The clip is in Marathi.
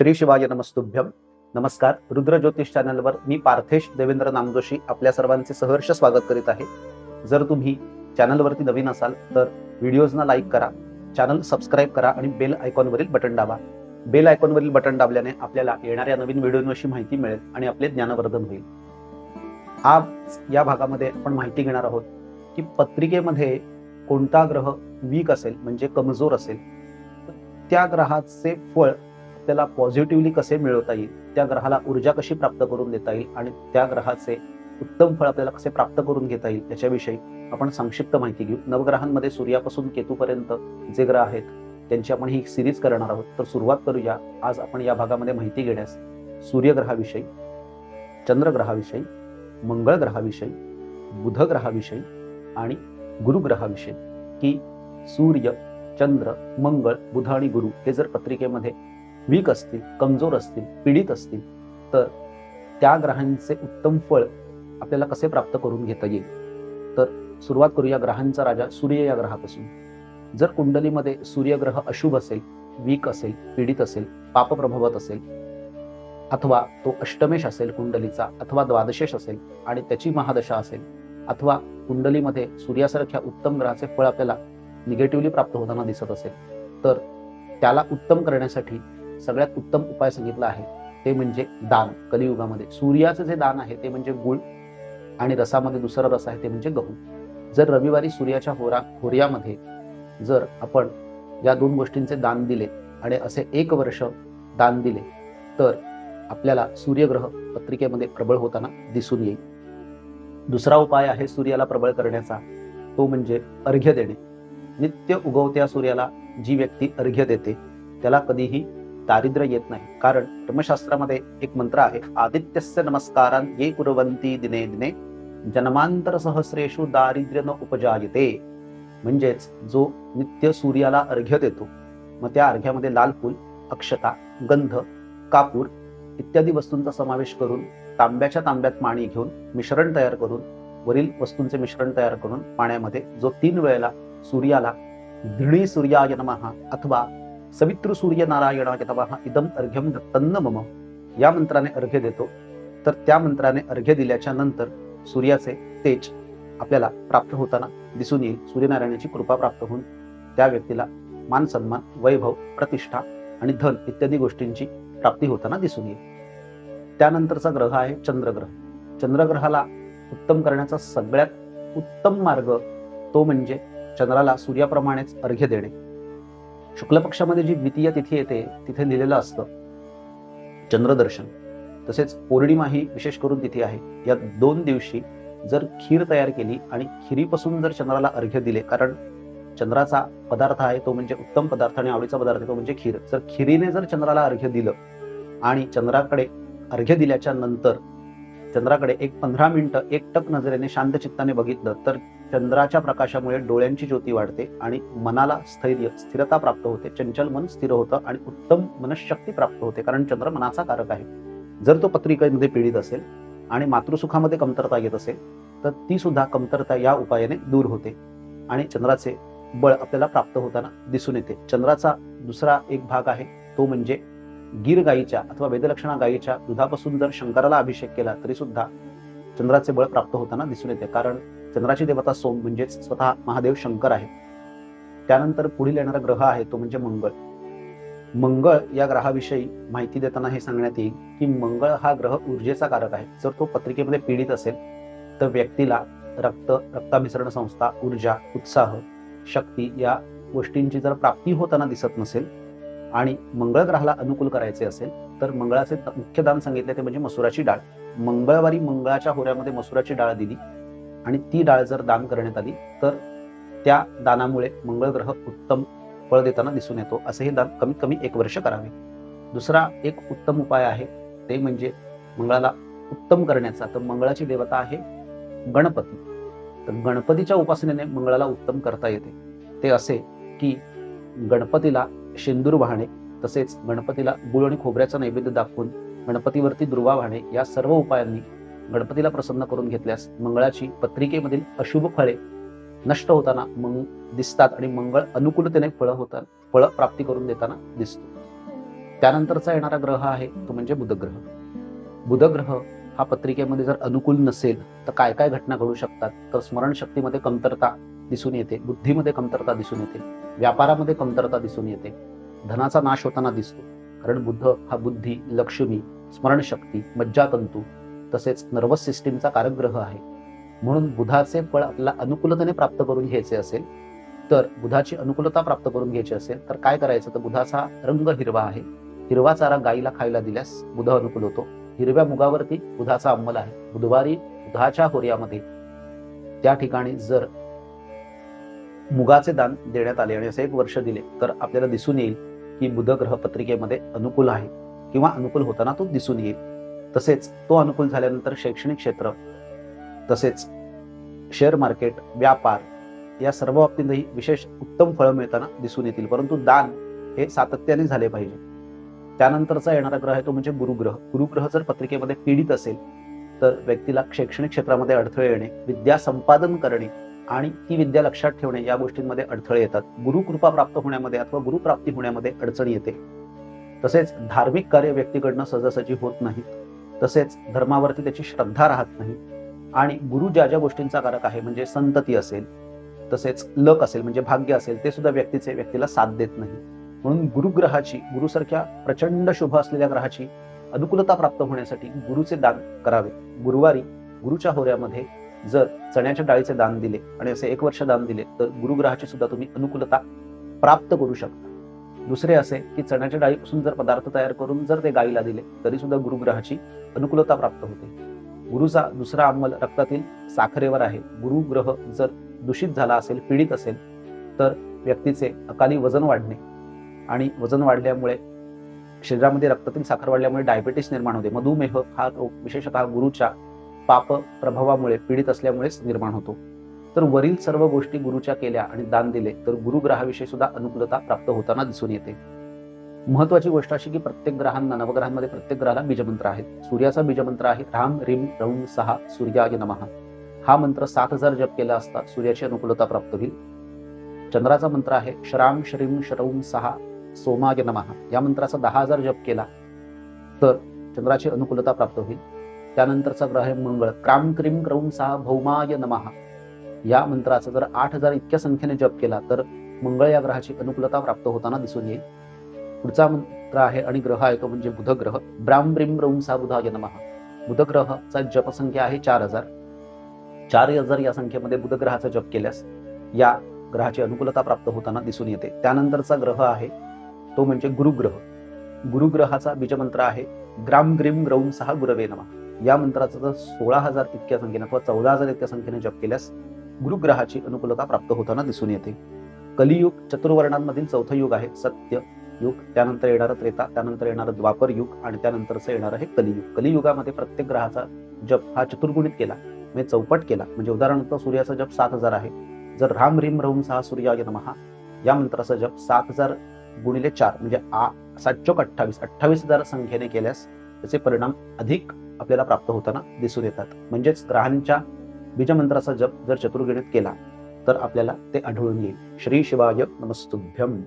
श्री शिवाय नमस्तुभ्यम नमस्कार. रुद्र ज्योतिष चॅनलवर मी पार्थेश देवेंद्र नामजोशी आपल्या सर्वांचे सहर्ष स्वागत करीत आहे. जर तुम्ही चॅनलवरती नवीन असाल तर व्हिडिओजना लाईक करा चॅनल सबस्क्राईब करा आणि बेल आयकॉनवरील बटन दाबा. बेल आयकॉनवरील बटन दाबल्याने आपल्याला येणाऱ्या नवीन व्हिडिओंविषयी माहिती मिळेल आणि आपले ज्ञानवर्धन होईल. आज या भागामध्ये आपण माहिती घेणार आहोत की पत्रिकेमध्ये कोणता ग्रह वीक असेल म्हणजे कमजोर असेल त्या ग्रहाचे फळ आपल्याला पॉझिटिव्हली कसे मिळवता येईल त्या ग्रहाला ऊर्जा कशी प्राप्त करून देता येईल आणि त्या ग्रहाचे उत्तम फळ आपल्याला कसे प्राप्त करून घेता येईल याच्याविषयी आपण संक्षिप्त माहिती घेऊ. नवग्रहांमध्ये सूर्यापासून केतूपर्यंत जे ग्रह आहेत त्यांची आपण ही सिरीज करणार आहोत. तर सुरुवात करूया. आज आपण या भागामध्ये माहिती घेण्यास. सूर्यग्रहाविषयी चंद्रग्रहाविषयी मंगळ ग्रहाविषयी बुध ग्रहाविषयी आणि गुरुग्रहाविषयी. की सूर्य चंद्र मंगळ बुध आणि गुरु हे जर पत्रिकेमध्ये वीक असतील कमजोर असतील पीडित असतील तर त्या ग्रहांचे उत्तम फळ आपल्याला कसे प्राप्त करून घेता येईल? तर सुरुवात करूया ग्रहांचा राजा सूर्य या ग्रहापासून. जर कुंडलीमध्ये सूर्यग्रह अशुभ असेल वीक असेल पीडित असेल पापप्रभावत असेल अथवा तो अष्टमेश असेल कुंडलीचा अथवा द्वादशेश असेल आणि त्याची महादशा असेल अथवा कुंडलीमध्ये सूर्यासारख्या उत्तम ग्रहाचे फळ आपल्याला निगेटिव्हली प्राप्त होताना दिसत असेल तर त्याला उत्तम करण्यासाठी सगळ्यात उत्तम उपाय सांगितला आहे. ते म्हणजे दान. कलियुगामध्ये सूर्याचं जे दान आहे ते म्हणजे गुळ आणि रसामध्ये दुसरा रस आहे ते म्हणजे गहू. जर रविवारी सूर्याच्या होरा होर्यामध्ये जर आपण या दोन गोष्टींचे दान दिले आणि असे एक वर्ष दान दिले तर आपल्याला सूर्यग्रह पत्रिकेमध्ये प्रबळ होताना दिसून येईल. दुसरा उपाय आहे सूर्याला प्रबळ करण्याचा. तो म्हणजे अर्घ्य देणे. नित्य उगवत्या सूर्याला जी व्यक्ती अर्घ्य देते त्याला कधीही दारिद्र्य येत नाही. कारण धर्मशास्त्रामध्ये एक मंत्र आहे आदित्यस्य नमस्कारान ये कुरवंती दिने दिने जन्मांतर सहस्रेषु दारिद्र्य न उपजायते. म्हणजेच जो नित्य सूर्याला अर्घ्य देतो मग त्या अर्घ्यामध्ये लाल फूल अक्षता गंध कापूर इत्यादी वस्तूंचा समावेश करून तांब्याच्या तांब्यात पाणी घेऊन मिश्रण तयार करून वरील वस्तूंचे मिश्रण तयार करून पाण्यामध्ये जो तीन वेळेला सूर्याला धिणी सूर्याय नमहा अथवा सवित्र सूर्य नारायणाय नमः. इदम अर्घ्यम दत्तन्न मम. या मंत्राने अर्घ्य देतो. तर त्या मंत्राने अर्घ्य दिल्याच्या नंतर सूर्याचे तेज आपल्याला प्राप्त होताना दिसून येईल. सूर्यनारायणाची कृपा प्राप्त होऊन त्या व्यक्तीला मान सन्मान वैभव प्रतिष्ठा आणि धन इत्यादी गोष्टींची प्राप्ती होताना दिसून येईल. त्यानंतरचा ग्रह आहे चंद्रग्रह. चंद्रग्रहाला उत्तम करण्याचा सगळ्यात उत्तम मार्ग तो म्हणजे चंद्राला सूर्याप्रमाणेच अर्घ्य देणे. शुक्ल पक्षामध्ये जी द्वितीय तिथी येते तिथे लिहिलेलं असतं चंद्रदर्शन. तसेच पौर्णिमा ही विशेष करून तिथी आहे. या दोन दिवशी जर खीर तयार केली आणि खिरीपासून जर चंद्राला अर्घ्य दिले कारण चंद्राचा पदार्थ आहे तो म्हणजे उत्तम पदार्थ आणि आवडीचा पदार्थ तो म्हणजे खीर. जर खिरीने जर चंद्राला अर्घ्य दिलं आणि चंद्राकडे अर्घ्य दिल्याच्या नंतर चंद्राकडे एक पंधरा मिनिटं एकटक नजरेने शांत चित्ताने बघितलं तर चंद्राच्या प्रकाशामुळे डोळ्यांची ज्योती वाढते आणि मनाला स्थैर्य स्थिरता प्राप्त होते. चंचल मन स्थिर होतं आणि उत्तम मनशक्ती प्राप्त होते. कारण चंद्र मनाचा कारक आहे. जर तो पत्रिकेमध्ये पीडित असेल आणि मातृसुखामध्ये कमतरता येत असेल तर ती सुद्धा कमतरता या उपायाने दूर होते आणि चंद्राचे बळ आपल्याला प्राप्त होताना दिसून येते. चंद्राचा दुसरा एक भाग आहे तो म्हणजे गीर गायीच्या अथवा वेदलक्षणा गायीच्या दुधापासून जर शंकराला अभिषेक केला तरी सुद्धा चंद्राचे बळ प्राप्त होताना दिसून येते. कारण चंद्राची देवता सोम म्हणजेच स्वतः महादेव शंकर आहे. त्यानंतर पुढील येणारा ग्रह आहे तो म्हणजे मंगळ. मंगळ या ग्रहाविषयी माहिती देताना हे सांगण्यात येईल की मंगळ हा ग्रह ऊर्जेचा कारक आहे. जर तो पत्रिकेमध्ये पीडित असेल तर व्यक्तीला रक्त रक्ताभिसरण संस्था ऊर्जा उत्साह शक्ती या गोष्टींची जर प्राप्ती होताना दिसत नसेल आणि मंगळ ग्रहाला अनुकूल करायचे असेल तर मंगळाचे मुख्य दान सांगितले ते म्हणजे मसुराची डाळ. मंगळवारी मंगळाच्या होऱ्यामध्ये मसुराची डाळ दिली आणि ती डाळ जर दान करण्यात आली तर त्या दानामुळे मंगळ ग्रह उत्तम फळ देताना दिसून येतो. असे हे दान कमीत कमी एक वर्ष करावे. दुसरा एक उत्तम उपाय आहे ते म्हणजे मंगळाला उत्तम करण्याचा. तर मंगळाची देवता आहे गणपती. तर गणपतीच्या उपासनेने मंगळाला उत्तम करता येते. ते असे की गणपतीला शेंदूर वाहणे तसेच गणपतीला गुळ आणि खोबऱ्याचा नैवेद्य दाखवून गणपतीवरती दुर्वा वाहणे या सर्व उपायांनी गणपतीला प्रसन्न करून घेतल्यास मंगळाची पत्रिकेमधील अशुभ फळे नष्ट होताना मंग दिसतात आणि मंगळ अनुकूलतेने फळं होतात फळं प्राप्ती करून देताना दिसतो. त्यानंतरचा येणारा ग्रह आहे तो म्हणजे बुधग्रह. बुधग्रह हा पत्रिकेमध्ये जर अनुकूल नसेल तर काय काय घटना घडू शकतात? तर स्मरणशक्तीमध्ये कमतरता दिसून येते बुद्धीमध्ये कमतरता दिसून येते व्यापारामध्ये कमतरता दिसून येते धनाचा नाश होताना दिसतो. कारण बुद्ध हा बुद्धी लक्ष्मी स्मरणशक्ती मज्जातंतू तसेच नर्वस सिस्टीमचा कारकग्रह आहे. म्हणून बुधाचे फळ आपल्याला अनुकूलतेने प्राप्त करून घ्यायचे असेल तर बुधाची अनुकूलता प्राप्त करून घ्यायची असेल तर काय करायचं? तर बुधाचा रंग हिरवा आहे. हिरवा चारा गाईला खायला दिल्यास बुध अनुकूल होतो. हिरव्या मुगावरती बुधाचा अंमल आहे. बुधवारी बुधाच्या होर्यामध्ये त्या ठिकाणी जर मुगाचे दान देण्यात आले आणि असे एक वर्ष दिले तर आपल्याला दिसून येईल की बुध ग्रह पत्रिकेमध्ये अनुकूल आहे किंवा अनुकूल होताना तो दिसून येईल. तसेच तो अनुकूल झाल्यानंतर शैक्षणिक क्षेत्र तसेच शेअर मार्केट व्यापार या सर्व बाबतीतही विशेष उत्तम फळं मिळताना दिसून येतील. परंतु दान हे सातत्याने झाले पाहिजे. त्यानंतरचा येणारा ग्रह आहे तो म्हणजे गुरुग्रह. गुरुग्रह जर पत्रिकेमध्ये पीडित असेल तर व्यक्तीला शैक्षणिक क्षेत्रामध्ये अडथळे येणे विद्या संपादन करणे आणि ती विद्या लक्षात ठेवणे या गोष्टींमध्ये अडथळे येतात. गुरुकृपा प्राप्त होण्यामध्ये अथवा गुरुप्राप्ती होण्यामध्ये अडचण येते. तसेच धार्मिक कार्य व्यक्तीकडनं सहजासहजी होत नाहीत. तसेच धर्मावरती त्याची श्रद्धा राहत नाही. आणि गुरु ज्या ज्या गोष्टींचा कारक आहे म्हणजे संतती असेल तसेच लक असेल म्हणजे भाग्य असेल ते सुद्धा व्यक्तीचे व्यक्तीला साथ देत नाही. म्हणून गुरुग्रहाची गुरुसारख्या प्रचंड शुभ असलेल्या ग्रहाची अनुकूलता प्राप्त होण्यासाठी गुरुचे दान करावे. गुरुवारी गुरुच्या होऱ्यामध्ये जर चण्याच्या डाळीचे दान दिले आणि असे एक वर्ष दान दिले तर गुरुग्रहाची सुद्धा तुम्ही अनुकूलता प्राप्त करू शकता. दुसरे असे की चण्याच्या डाळीपासून जर पदार्थ तयार करून जर ते गायीला दिले तरी सुद्धा गुरुग्रहाची अनुकूलता प्राप्त होते. गुरुचा दुसरा अंमल रक्तातील साखरेवर आहे. गुरुग्रह जर दूषित झाला असेल पीडित असेल तर व्यक्तीचे अकाली वजन वाढणे आणि वजन वाढल्यामुळे शरीरामध्ये रक्तातील साखर वाढल्यामुळे डायबेटीस निर्माण होते. मधुमेह हा रोग विशेषतः गुरुच्या पाप प्रभावामुळे पीडित असल्यामुळेच निर्माण होतो. तर वरील सर्व गोष्टी गुरुच्या केल्या आणि दान दिले तर गुरुग्रहाविषयी सुद्धा अनुकूलता प्राप्त होताना दिसून येते. महत्वाची गोष्ट अशी की प्रत्येक ग्रहांना नवग्रहांमध्ये प्रत्येक ग्रहाला बीजमंत्र आहेत. सूर्याचा बीजमंत्र आहे राम रिम रौम सहा सूर्याय नमः. हा मंत्र सात हजार जप केला असता सूर्याची अनुकूलता प्राप्त होईल. चंद्राचा मंत्र आहे श्राम श्रीम श्रौम सहा सोमाय नमः. या मंत्राचा दहा हजार जप केला तर चंद्राची अनुकूलता प्राप्त होईल. त्यानंतरचा ग्रह मंगळ. क्राम क्रीम क्रौम सहा भौमाय नमः. या मंत्राचा जर आठ हजार इतक्या संख्येने जप केला तर मंगळ या ग्रहाची अनुकूलता प्राप्त होताना दिसून येईल. पुढचा मंत्र आहे आणि ग्रह आहे तो म्हणजे बुधग्रह. ब्राम ब्रिम रौम सा बुधाय नमः. बुधग्रहाचा जपसंख्या आहे चार हजार. चार हजार या संख्येमध्ये बुधग्रहाचा जप केल्यास या ग्रहाची अनुकूलता प्राप्त होताना दिसून येते. त्यानंतरचा ग्रह आहे तो म्हणजे गुरुग्रह. गुरुग्रहाचा बीजमंत्र आहे ग्राम ग्रीम ग्रौम सहा गुरवे नमा. या मंत्राचा जर सोळा हजार इतक्या संख्येने अथवा चौदा हजार इतक्या संख्येने जप केल्यास गुरुग्रहाची अनुकूलता प्राप्त होताना दिसून येते. कलियुग चतुर्वर्णांमधील चौथं युग आहे सत्य युग त्यानंतर येणारं त्रेता त्यानंतर येणारं द्वापर युग आणि त्यानंतरचं येणारं हे कलियुग. कलियुगामध्ये प्रत्येक ग्रहाचा जप हा चतुर्गुणित केला म्हणजे चौपट केला. म्हणजे उदाहरणार्थ सूर्याचा जप सात हजार आहे. जर राम रीम रहुम सहा सूर्याय नमहा या मंत्राचा जप सात हजार गुणिले चार म्हणजे आ सातशोक अठ्ठावीस. अठ्ठावीस हजार संख्येने केल्यास त्याचे परिणाम अधिक आपल्याला प्राप्त होताना दिसून येतात. म्हणजेच ग्रहांच्या बीजमंत्राचा जप जर चतुर्गणित केला तर आपल्याला ते आढळून येईल. श्री शिवाय नमस्तुभ्यम.